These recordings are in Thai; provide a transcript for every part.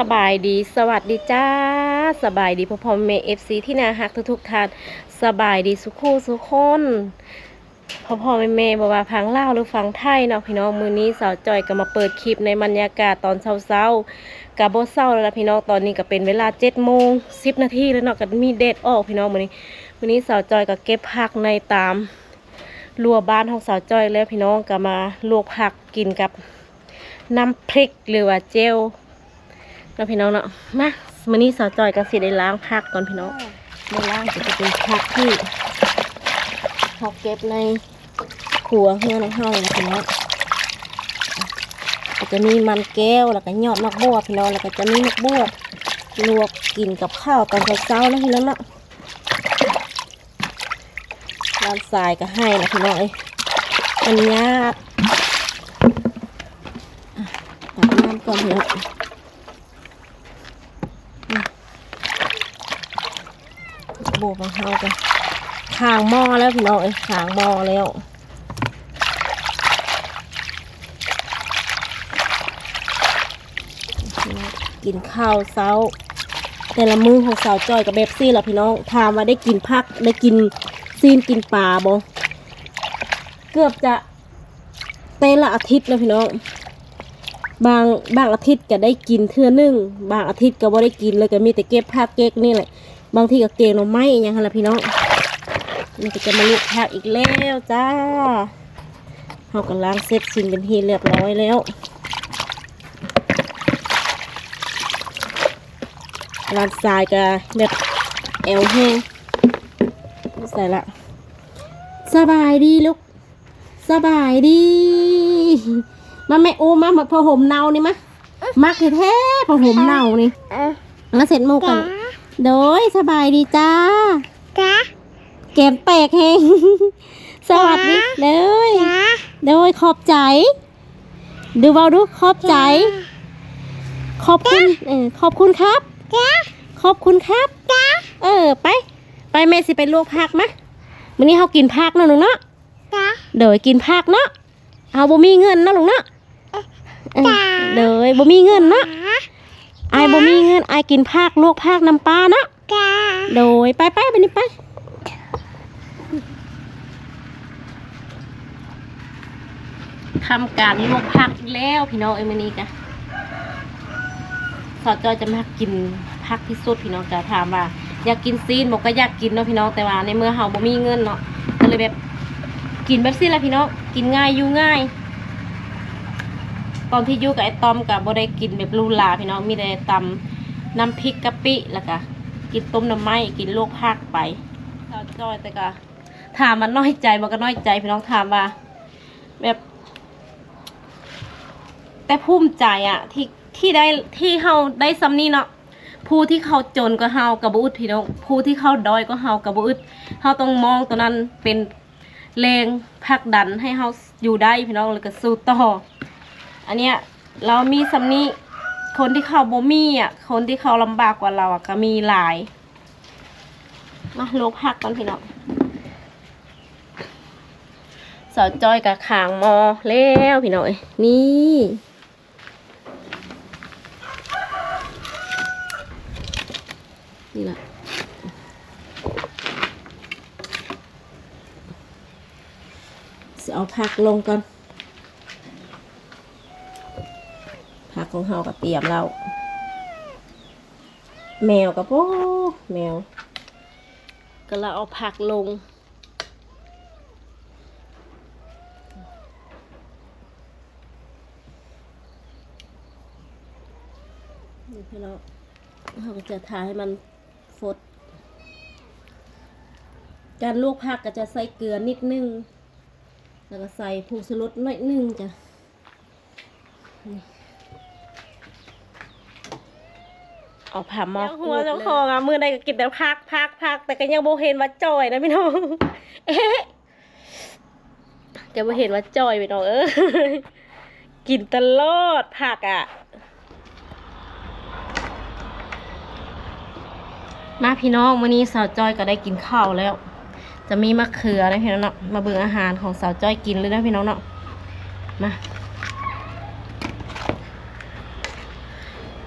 สบายดีสวัสดีจ้า สบายดีพ่อพ่อแม่เอฟซีที่นาฮักทุกๆท่านสบายดีสุขคู่สุคนพ่อพ่อแม่แม่บอกว่าพังเล่าหรือฟังไทยเนาะพี่น้องมือนี้สาวจอยก็มาเปิดคลิปในบรรยากาศตอนเช้าๆกับโบเศร้าแล้วพี่น้องตอนนี้ก็เป็นเวลาเจ็ดโมงสิบนาทีแล้วเนาะก็มีเดทออกพี่น้องมือนี้มือนี้สาวจอยก็เก็บผักในตามรัวบ้านของสาวจอยแล้วพี่น้องก็มาลวกผักกินกับน้ำพริกหรือว่าเจล นาะพี่น้องเนาะมามื้อนี้สาวจอยก็สิได้ล้างผักก่อนพี่น้องในล้างก็จะเป็นผักที่เราเก็บในครัวเฮือนของเฮานะพี่น้องก็จะมีมันแก้วแล้วก็ยอดนักบัวพี่น้องแล้วก็จะมีนักบัวลวกกินกับข้าวตอนเช้าๆนะพี่น้องเนาะร้านทรายก็ให้นะพี่น้องเอ้ยมันยากตักน้ำก่อนพี่น้อง โบกของเขาไปขางหม้อแล้วพี่น้องเอ้ยขางหม้อแล้วกินข้าวเช้า แต่ละมื้อของสาวจอยกับเบบซี่ล่ะพี่น้องถามว่าได้กินพักได้กินซีนกินปลาบ่เกือบจะเตละอาทิตย์แล้วพี่น้อง บางบางอาทิตย์ก็ได้กินเทื่อนึงบางอาทิตย์ก็บ่ได้กินเลยก็มีแต่เก็บผักเก็กนี่แหละ บางทีก็เกงหน่อไม้อหยังหั่นล่ะพี่น้องนี่ก็จะมาลูกผักอีกแล้วจ้าเฮากำลังเสร็จสิ้นเป็นที่เรียบร้อยแล้วร้านทรายก็แบบแอวแห้งใส่ละสบายดีลูกสบายดี มาแม่โอ้มามาพอห่มเนานี่มะมักแท้ๆพอห่มเนานี่มาเสร็จหมูกัน โดยสบายดีจ้า จ้าเกมแตกเฮงสวัสดีเลย จ้าโดยขอบใจ ดูเบาดูขอบใจ ขอบคุณเออขอบคุณครับ จ้าขอบคุณครับ จ้าเออไป ไปแม่สิไปลวกผักมะวันนี้เขากินผักเนาะลุงเนาะ จ้าเดี๋ยวกินผักเนาะเอาบ่มีเงินเนาะลุงเนาะเออจ้าเดี๋ยวบ่มีเงินเนาะ ไอายบ่มีเงินไอายกินผักลวกผักน้ำปลาเนาะจ้าโดยไปไปไปนี่ไปทำการลวกผักอีกแล้วพี่น้องเอ็มอนี้กะสอดจอยจะมากินผักที่สุดพี่น้องจะถามว่า อยากกินซีนบอกก็อยากกินเนาะพี่น้องแต่ว่าในเมื่อเฮาบ่มีเงินเนาะก็เลยแบบกินแบบซีนละพี่น้องกินง่ายอยู่ง่าย ตอนที่อยู่กับไอ้ตอมกับบ่ได้กินแบบหรูหราพี่น้องมีแต่ตำน้ำพริกกะปิแล้วก็กินต้มน้ำไม้กินลวกผักไปสาจอยแต่ก็ถามมันน้อยใจมันก็น้อยใจพี่น้องถามว่า แบบ แต่ภูมิใจอะที่ที่ได้ที่เฮาได้ซ้ำนี้เนาะผู้ที่เขาจนก็เฮากับบุอึดพี่น้องผู้ที่เขาด้อยก็เฮากับบุอึดเฮาต้องมองตัวนั้นเป็นแรงผลักดันให้เฮาอยู่ได้พี่น้องแล้วก็สู้ต่อ อันเนี้ยเรามีซ้ำนี้คนที่เขาบ่มีอะ คนที่เขาลำบากกว่าเราอะก็มีหลาย มาลกหักกันพี่น้องสาวจอยกับขางมอแล้วพี่น้องเอ้ยนี่นี่แหละจะเอาผักลงก่อน ผัก ของเฮากับเตรียมแล้ว แมวกับโอ้แมว ก็เราเอาผักลง นี่พี่น้องเราก็จะทาให้มันฟด การลวกผักก็จะใส่เกลือนิดนึง แล้วก็ใส่ผงชูรสหน่อยนึงจ้ะ เอาผ่าหมอกหัวเจ้าของอะมือใดก็กินแต่พักพักพักแต่ก็ยังโบเห็นว่าจอยนะพี่น้อง เอ๊ะจะโบเห็นว่าจอยพี่น้องเออกินตลอดผักอะ มาพี่น้องวันนี้สาวจอยก็ได้กินข้าวแล้ว จะมีมะเขือนะพี่น้องเนาะมาเบิ่งอาหารของสาวจอยกินเลยนะพี่น้องเนาะมา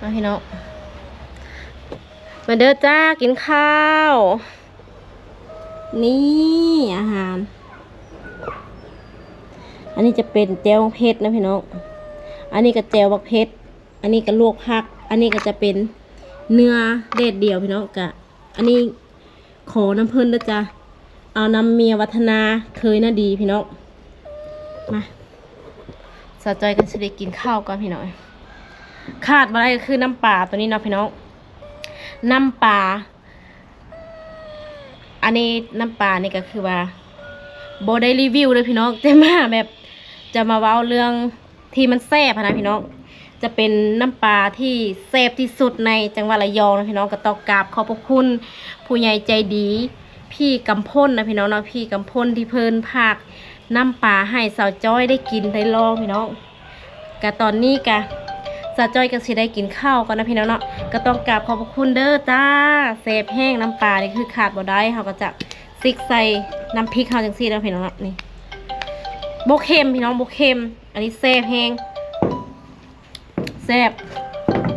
มาพี่น้อง มาเด้อจ้ากินข้าว นี่อาหาร อันนี้จะเป็นแจวเพชรนะพี่น้อง อันนี้ก็แจวบักเพชรอันนี้ก็ลวกผัก อันนี้ก็จะเป็นเนื้อเด็ดเดียวพี่น้องกะ อันนี้ขอน้ำเพิ่นนะจ๊ะเอาน้ำเมียวัฒนาเคยน่าดีพี่น้อง มาสาวจกันสิได้กินข้าวก่อนพี่น้องขาดมาได้ก็คือน้ำปลาตัวนี้เนาะพี่น้อง น้ำปลา อันนี้น้ำปลานี่ก็คือว่าโบได้รีวิวเลยพี่น้องแต่มาแบบจะมาเว้าเรื่องที่มันแซ่บนะพี่น้อง จะเป็นน้ำปลาที่แซ่บที่สุดในจังหวัดระยองนะพี่น้องก็ต้องกราบขอบพระคุณ ผู้ใหญ่ใจดี พี่กำพ้นนะพี่น้องเนาะพี่กำพ้นที่เพลินภาคน้ำปลาให้สาวจ้อยได้กินได้ลองพี่น้องกะตอนนี้กะ สาจ้อยก็สิได้กินข้าวก่อนนะพี่น้องเนาะก็ต้องกราบขอบคุณเด้อจ้าเสพแห้งน้ำปลานี่คือขาดบ่ได้เขาก็จะซิกใส่น้ำพริกเขาจังซี่แล้วพี่น้องเนาะนี่โบเค็มพี่น้องโบเค็ม อันนี้เสพแห้งแซบ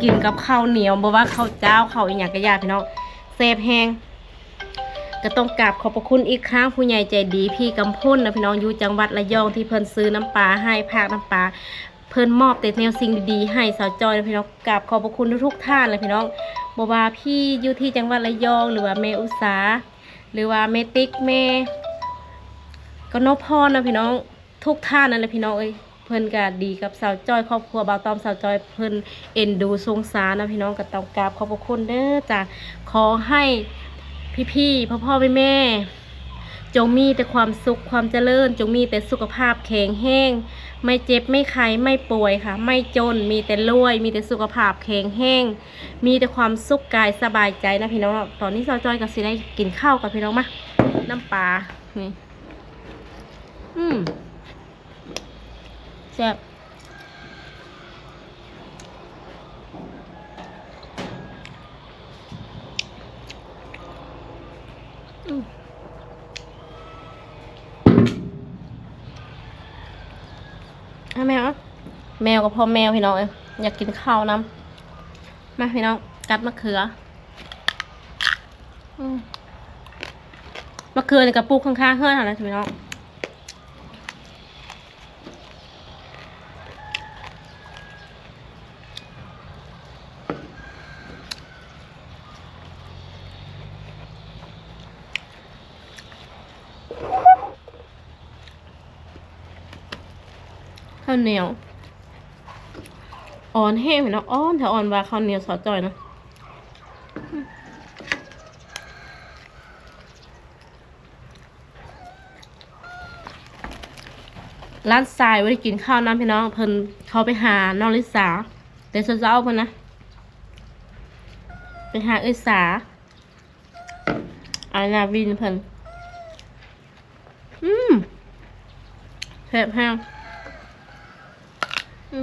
กินกับข้าวเหนียวบ่ว่าข้าวเจ้าข้าวอีหยังก็ยาพี่น้องเสพแห้งก็ต้องกราบขอบพระคุณอีกครั้งผู้ใหญ่ใจดีพี่กำพ้นนะพี่น้องอยู่จังหวัดระยองที่เพิ่นซื้อน้ำปลาให้ภาคน้ำปลา เพิ่นมอบแต่แนวสิ่งดีๆให้สาวจอยนะพี่น้องกราบขอบพระคุณทุกๆท่านเลยพี่น้องบว่าพี่อยู่ที่จังหวัดระยองหรือว่าแม่อุตสาหรือว่าแม่ติ๊กแม่ก็นพพรนะพี่น้องทุกท่านนั่นแหละพี่น้องเอ้ยเพิ่นก็ดีกับสาวจอยครอบครัวบ่าวตอมสาวจอยเพิ่นเอ็นดูสงสารนะพี่น้องก็ต้องกราบขอบพระคุณเด้อจ้ะขอให้พี่ๆพ่อๆแม่ๆจงมีแต่ความสุขความเจริญ จงมีแต่สุขภาพแข็งแรง ไม่เจ็บไม่ไข้ไม่ป่วยค่ะ ไม่จนมีแต่รวย มีแต่สุขภาพแข็งแรงมีแต่ความสุขกายสบายใจนะพี่น้องตอนนี้ซอยจอยกับสิได้กินข้าวกับพี่น้องมาน้ำปลานี่อืมแซ่บอืม ให้ แมวแมวกับพ่อแมวพี่น้องเอ้ยอยากกินข้าวน้ำมาพี่น้องกัดมะเขือมมะเขือในกระปุกข้างๆเฮือนอะไรพี่น้อง ข้าวเหนียวอ่อนแห้งพี่น้องอ่อนถ้าอ่อนว่าข้าวเหนียวสอจ่อยนะร้านทรายไว้ได้กินข้าวน้ำพี่น้องเพิ่นเขาไปหาน้องลิสาแต่เช้าๆเพิ่นนะไปหาเอ้ยสาอานาวินเพิ่นอืมแซ่บแห้ง ข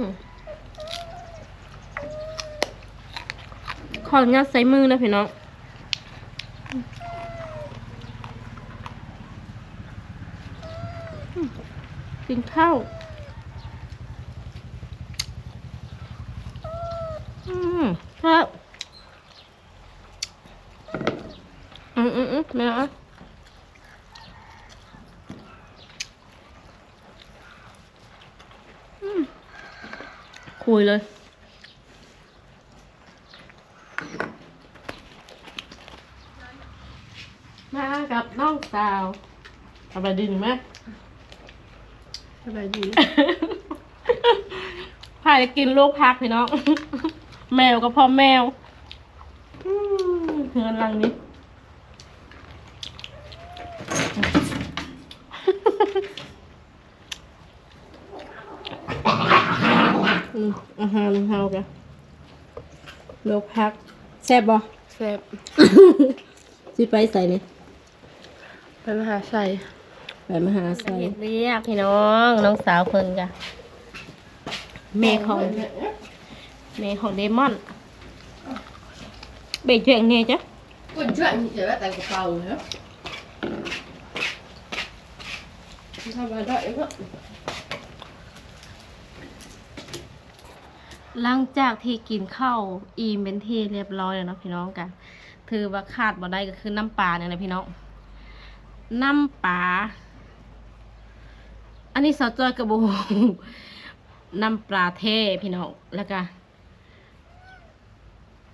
ออนุญาตใส่มือนะพี่น้องกินข้าวอืมครับอืมอืมอืมไม่เอา คุยเลย มากับน้องสาวสบายดีไหมสบายดี พาไปกินลูกพักพี่น้อง แมวก็พ่อแมวอืมเพื่อนรังนี้ อืมอาหารเฮากันลูกพักแซ่บบ่แซ่บสิไปใส่นี่ไปมหาชัยไปมหาไซเรียกพี่น้อง น้องสาวเพิ่นจ้ะเมย์ของเมย์ของเดมอนเบรกเจียงเนี่ยจ้ะคุณช่วยมีเจอแต่กระเป๋าเนาะทำมาได้ก็ หลังจากที่กินข้าวอิ่มเป็นที่เรียบร้อยแล้วเนาะพี่น้องกันถือว่าขาดบ่ได้ก็คือน้ำปลาเนี่ยนะพี่น้อง น้ำปลา อันนี้สาวจอยกระบูน้ำปลาเทพี่น้อง แล้วก็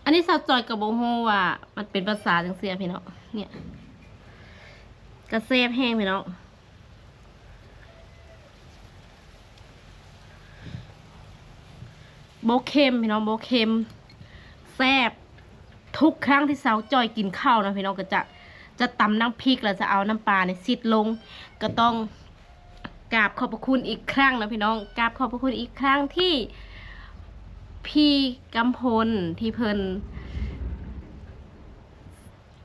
อันนี้สาวจอยกระบูฮู้ว่า มันเป็นภาษาจังเสียพี่น้อง เนี่ย กระเซฟแห้งพี่น้อง โบเค็มพี่น้องโบเค็มแซ่บทุกครั้งที่สาวจอยกินข้าวนะพี่น้องก็จะจะตำน้ำพริกแล้วจะเอาน้ำปลาเนี่ยซิดลง ก็ต้องกราบขอบพระคุณอีกครั้งนะพี่น้องกราบขอบพระคุณอีกครั้งที่พี่กำพลที่เพิ่น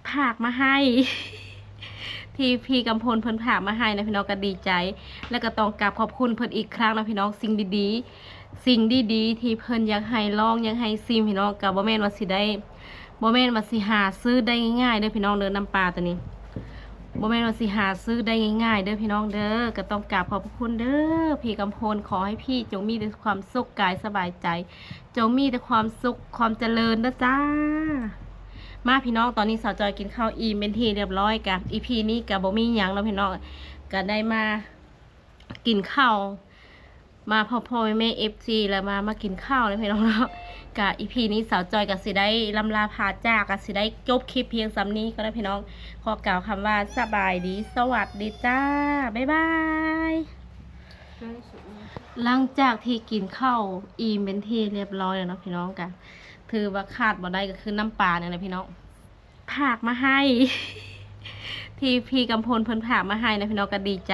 ผากมาให้ ที่พี่กำพลเพิ่นผากมาให้นะพี่น้องก็ดีใจ แล้วก็ต้องกราบขอบคุณเพิ่นอีกครั้งนะพี่น้องสิ่งดีๆ สิ่งดีๆที่เพิ่นอยากให้ลองอยากให้ซิมพี่น้องกับบ่แม่นว่าสิได้บ่แม่นว่าสิหาซื้อได้ง่ายๆเด้อพี่น้องเด้อน้ำปลาตัวนี้บ่แม่นว่าสิหาซื้อได้ง่ายๆเด้อพี่น้องเด้อก็ต้องกราบขอบคุณเด้อพี่กำพลขอให้พี่จงมีแต่ความสุขกายสบายใจ จงมีแต่ความสุขความเจริญนะจ้า มาพี่น้องตอนนี้สาวจอยกินข้าวอิ่มเป็นที่เรียบร้อยกับอีพีนี้กับบ่มีหยังแล้วพี่น้องก็ได้มากินข้าว มาพ่อพ่อแม่แม่เอฟซีแล้วมามากินข้าวเลยพี่น้องเนาะกะอีพีนี้สาวจอยกับสิได้ลำลาพาจากกับสิได้จบคลิปเพียงสำนี้ก็ได้พี่น้อง ขอกล่าวคำว่าสบายดี สวัสดีจ้า บ๊ายบายหลังจากที่กินข้าวอิ่มเป็นที่เรียบร้อยแล้วเนาะพี่น้องกันถือว่าขาดบ่ได้ก็คือน้ำปลาเนี่ยนะพี่น้องผากมาให้ ที่พี่กำพลเพิ่นผ่ามาให้นะพี่น้องก็ดีใจ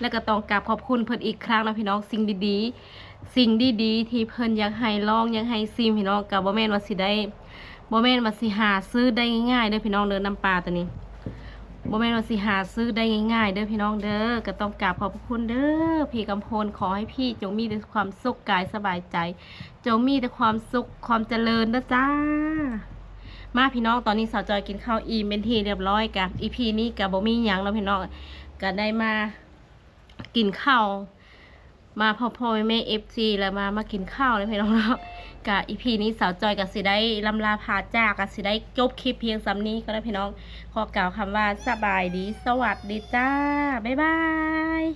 แล้วก็ต้องกราบขอบคุณเพิ่นอีกครั้งนะพี่น้องสิ่งดีๆ สิ่งดีๆ ที่เพิ่นอยากให้ลองอยากให้ซิมพี่น้องกับบ่แม่นว่าสิได้บ่แม่นว่าสิหาซื้อได้ง่ายๆเด้อพี่น้องเด้อน้ำปลาตัวนี้บ่แม่นว่าสิหาซื้อได้ง่ายๆเด้อพี่น้องเด้อก็ต้องกราบขอบคุณเด้อพี่กำพลขอให้พี่จงมีแต่ความสุขกายสบายใจ จงมีแต่ความสุขความเจริญนะจ้า มาพี่น้องตอนนี้สาวจอยกินข้าวอิ่มเป็นที่เรียบร้อยกับอีพีนี้กับบ่มีหยังแล้วพี่น้องก็ได้มากินข้าวมาพ่อพ่อแม่เอฟซีแล้วมามากินข้าวเลยพี่น้องเนาะกับอีพีนี้สาวจอยกับสิได้ลำลาพาจากกับสิได้จบคลิปเพียงสำนี้ก็ได้พี่น้องขอกล่าวคำว่าสบายดี สวัสดีจ้า บ๊ายบาย